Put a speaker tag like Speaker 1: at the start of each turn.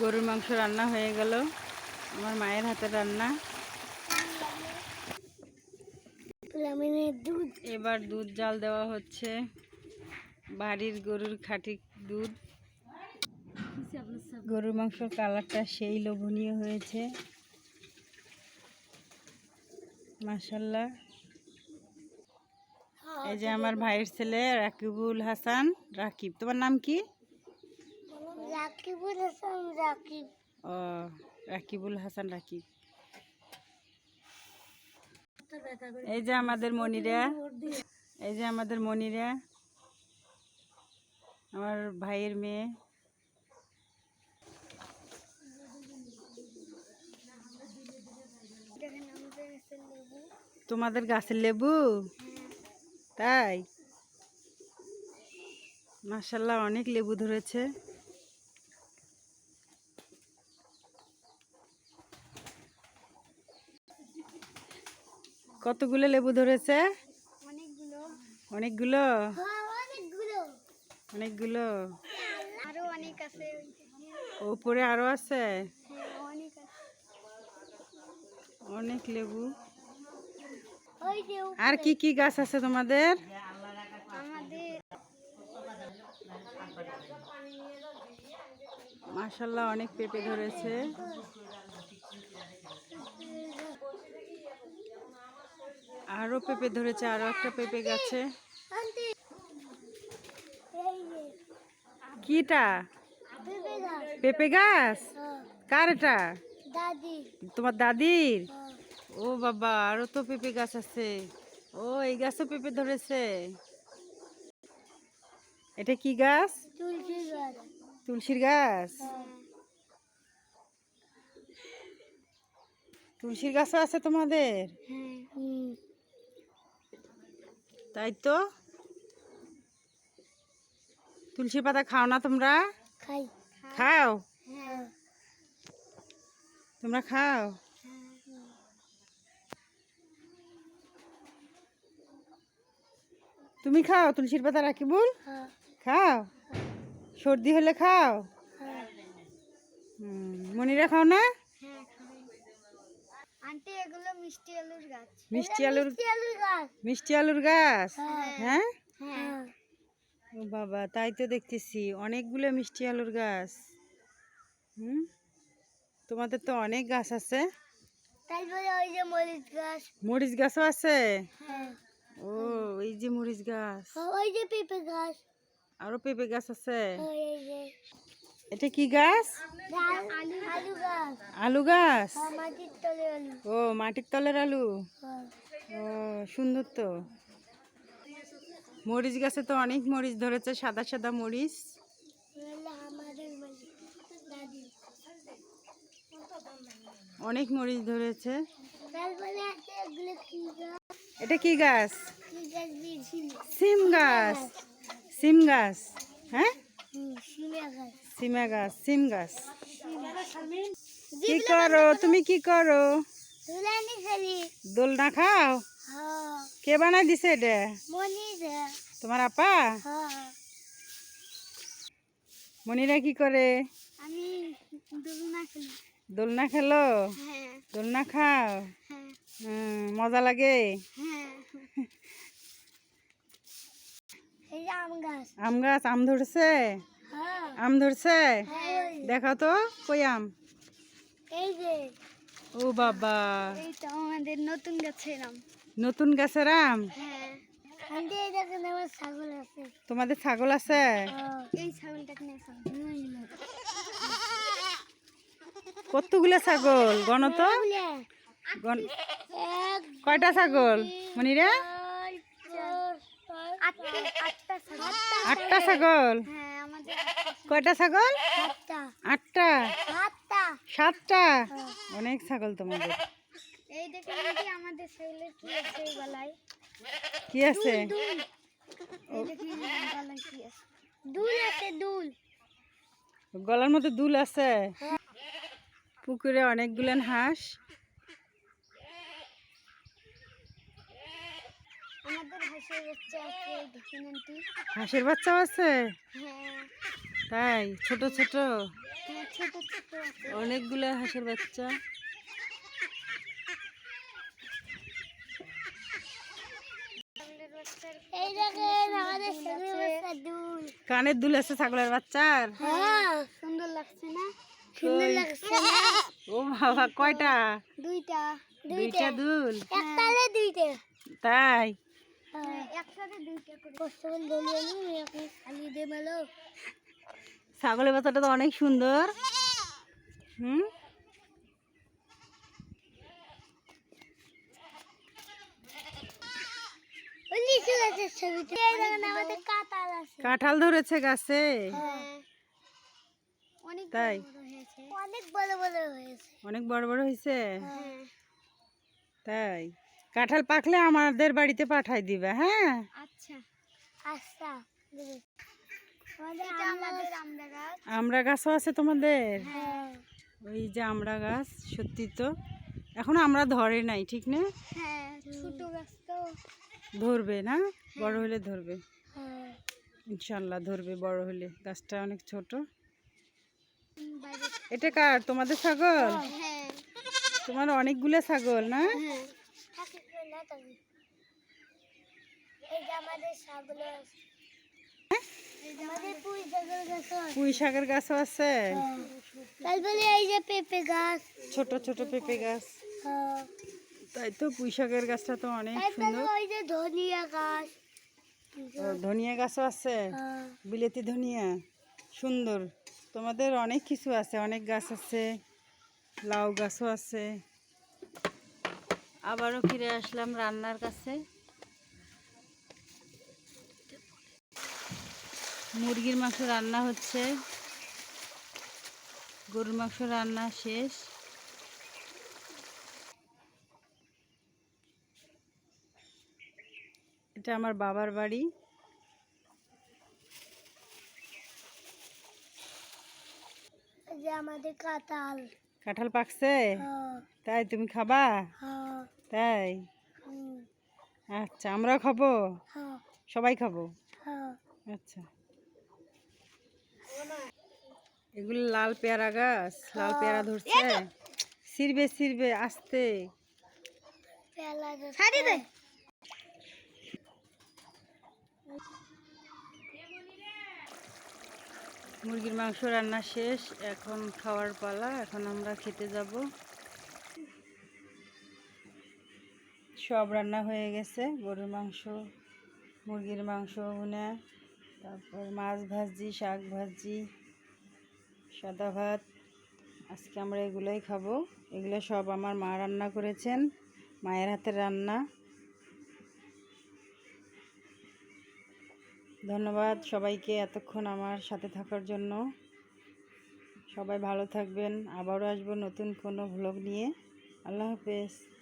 Speaker 1: গরুর মাংস রান্না হয়ে গেল। আমার মায়ের হাতের রান্না।
Speaker 2: দুধ।
Speaker 1: এবার দুধ জাল দেওয়া হচ্ছে। বাড়ির গরুর খাঁটি দুধ। গরুর মাংসর কালারটা সেই লোভনীয় হয়েছে। মাসাল্লাহ এই যে আমার ভাইয়ের ছেলে রাকিবুল হাসান। রাকিব তোমার নাম কি?
Speaker 2: রাকিবুল হাসান, রাকিব।
Speaker 1: ও, রাকিবুল হাসান, রাকিব। এই যে আমাদের মনিরা, এই যে আমাদের মনিরা, আমার ভাইয়ের মেয়ে। তোমাদের গাছের লেবু? তাই? মাসাল্লাহ অনেক লেবু ধরেছে। কতগুলো লেবু ধরেছে?
Speaker 2: অনেকগুলো।
Speaker 1: অনেকগুলো?
Speaker 2: হ্যাঁ অনেকগুলো।
Speaker 1: অনেকগুলো।
Speaker 2: আরও আছে।
Speaker 1: উপরে আরও আছে?
Speaker 2: হ্যাঁ অনেক
Speaker 1: লেবু। আর কি কি গাছ আছে তোমাদের? মাসাল্লাহ অনেক পেঁপে ধরেছে আরও পেঁপে ধরেছে, আরও একটা পেঁপে গাছে। কিটা?
Speaker 2: পেঁপে গাছ?
Speaker 1: কার এটা তোমার দাদির? ও বাবা, আরও তো পেঁপে গাছ আছে। ও, এই গাছও পেঁপে ধরেছে। এটা কি গাছ
Speaker 2: তুলসী গাছ?
Speaker 1: তুলসীর গাছ। তুলসীর গাছও আছে তোমাদের?
Speaker 2: হ্যাঁ।
Speaker 1: তাই তো? তুলসী পাতা খাও না তোমরা? খাও?
Speaker 2: হ্যাঁ।
Speaker 1: তোমরা খাও? তুমি খাও তুলসীর পাতা রাখিবুল
Speaker 2: হ্যাঁ।
Speaker 1: খাও? সর্দি হলে খাও?
Speaker 2: হ্যাঁ।
Speaker 1: মনিরা খাও না?
Speaker 2: আন্টি এগুলো মিষ্টি আলুর গাছ।
Speaker 1: মিষ্টি আলুর
Speaker 2: গাছ।
Speaker 1: মিষ্টি আলুর গাছ?
Speaker 2: হ্যাঁ।
Speaker 1: হ্যাঁ?
Speaker 2: হ্যাঁ।
Speaker 1: ও বাবা তাই তো দেখতেছি। অনেকগুলো মিষ্টি আলুর গাছ। হুম? তোমাদের তো অনেক গাছ আছে।
Speaker 2: তারপরে ওই যে মরিচ গাছ।
Speaker 1: মরিচ গাছও আছে?
Speaker 2: হ্যাঁ।
Speaker 1: ও এই যে মরিচ গাছ।
Speaker 2: ওই যে পেঁপে গাছ।
Speaker 1: আরও পেঁপে গাছ আছে?
Speaker 2: ওই যে।
Speaker 1: এটা কি গাছ?
Speaker 2: আলু গাছ।
Speaker 1: ও, মাটির তলের আলু? ও, সুন্দর তো। মরিচ গাছে তো অনেক মরিচ ধরেছে, সাদা সাদা মরিচ। অনেক মরিচ ধরেছে। এটা কি গাছ? সিম গাছ। সিম গাছ হ্যাঁ? সিমা গাছ সিম গাছ কি করো? তুমি কি করো? দোলনা খাও?
Speaker 2: হ্যাঁ।
Speaker 1: কে বানাই দিছে এটা?
Speaker 2: দে
Speaker 1: তোমার আপা?
Speaker 2: হ্যাঁ।
Speaker 1: মনিরা কি করে?
Speaker 2: দুলনা খালি।
Speaker 1: দোলনা
Speaker 2: হ্যাঁ।
Speaker 1: দোলনা খাও? মজা লাগে?
Speaker 2: আম গাছ
Speaker 1: আম ধরছে? আম ধরছে?
Speaker 2: হ্যাঁ।
Speaker 1: দেখাও তো কই আম?
Speaker 2: এই যে।
Speaker 1: ও বাবা।
Speaker 2: এই তো আমাদের নতুন গাছের আম।
Speaker 1: নতুন গাছের আম?
Speaker 2: হ্যাঁ।
Speaker 1: তোমাদের ছাগল আছে? কতগুলো ছাগল? গণ তো। কয়টা ছাগল? মনিরা?
Speaker 2: আটটা ছাগল
Speaker 1: আটটা ছাগল
Speaker 2: হ্যাঁ আমাদের
Speaker 1: কয়টা ছাগল?
Speaker 2: আটটা? সাতটা।
Speaker 1: সাতটা? অনেক ছাগল তোমাদের।
Speaker 2: এই দেখেন আমাদের ছাগলের কি আছে গলায়?
Speaker 1: কি আছে?
Speaker 2: দুল। আছে? দুল
Speaker 1: গলার মধ্যে দুল আছে? পুকুরে অনেকগুলেন হাঁস।
Speaker 2: হাঁসের বাচ্চা আছে? হ্যাঁ।
Speaker 1: তাই? ছোট ছোট?
Speaker 2: হ্যাঁ
Speaker 1: অনেকগুলো হাঁসের বাচ্চা। কানের দুল আছে ছাগলের বাচ্চার?
Speaker 2: হ্যাঁ সুন্দর লাগছে না? সুন্দর লাগছে
Speaker 1: ও বাবা কয়টা?
Speaker 2: দুইটা
Speaker 1: দুইটা। দুল?
Speaker 2: একটালে দুইটা।
Speaker 1: তাই?
Speaker 2: হ্যাঁ একসাথে দুইটা করে। দলিয়ে নিই আপনি খালি দে ভালো।
Speaker 1: ছাগলের বাচ্চাটা তো অনেক সুন্দর। হুম?
Speaker 2: কাঁঠাল
Speaker 1: ধরেছে গাছে?
Speaker 2: হ্যাঁ। অনেক
Speaker 1: তাই?
Speaker 2: বড় বড় হয়েছে। অনেক বড় বড় হয়েছে।
Speaker 1: অনেক বড় বড় হয়েছে?
Speaker 2: হ্যাঁ।
Speaker 1: তাই? কাঁঠাল পাকলে আমাদের বাড়িতে পাঠাই দিবে হ্যাঁ?
Speaker 2: আচ্ছা। আচ্ছা। আমরা
Speaker 1: গাছও আছে তোমাদের?
Speaker 2: হ্যাঁ।
Speaker 1: ওই যে আমরা গাছ সত্যি তো। এখন আমরা ধরে নাই ঠিক না?
Speaker 2: হ্যাঁ
Speaker 1: ধরবে না? বড় হলে ধরবে?
Speaker 2: হ্যাঁ।
Speaker 1: ইনশাল্লাহ ধরবে বড় হলে। গাছটা অনেক ছোট। এটা কার? তোমাদের ছাগল?
Speaker 2: হ্যাঁ
Speaker 1: তোমার অনেকগুলো ছাগল না?
Speaker 2: হ্যাঁ। আমাদের ছাগল পুঁই
Speaker 1: শাকের গাছও আছে।
Speaker 2: তারপরে এই যে পেঁপে গাছ।
Speaker 1: ছোট ছোট পেঁপে গাছ।
Speaker 2: হ্যাঁ।
Speaker 1: তাই তো পুঁই শাকের গাছটা তো অনেক সুন্দর।
Speaker 2: ওই যে ধনিয়া গাছ।
Speaker 1: ধনিয়া গাছও আছে?
Speaker 2: হ্যাঁ।
Speaker 1: বিলেতি ধনিয়া? সুন্দর। তোমাদের অনেক কিছু আছে অনেক গাছ আছে লাউ গাছও আছে। আবারও ফিরে আসলাম রান্নার কাছে। মুরগির মাংস রান্না হচ্ছে। গরুর মাংস রান্না শেষ। এটা আমার বাবার বাড়ি।
Speaker 2: যে আমাদের কাঁঠাল।
Speaker 1: কাঁঠাল পাকছে?
Speaker 2: হ্যাঁ,
Speaker 1: তাই তুমি খাবা?
Speaker 2: হ্যাঁ,
Speaker 1: তাই? আচ্ছা আমরাও খাব?
Speaker 2: হ্যাঁ,
Speaker 1: সবাই খাব। আচ্ছা। এগুলো লাল পেয়ারা গাছ লাল পেয়ারা ধরছে। সিরবে সিরবে আস্তে। মুরগির মাংস রান্না শেষ এখন খাওয়ার পালা এখন আমরা খেতে যাব। সব রান্না হয়ে গেছে গরুর মাংস মুরগির মাংস ভুনা। তারপর মাছ ভাজি, শাক ভাজি, সাদা ভাত। আজকে আমরা এগুলোই খাব। এগুলো সব আমার মা রান্না করেছেন, মায়ের হাতের রান্না। ধন্যবাদ সবাইকে এতক্ষণ আমার সাথে থাকার জন্য। সবাই ভালো থাকবেন। আবারও আসব নতুন কোনো ভ্লগ নিয়ে। আল্লাহ হাফেজ।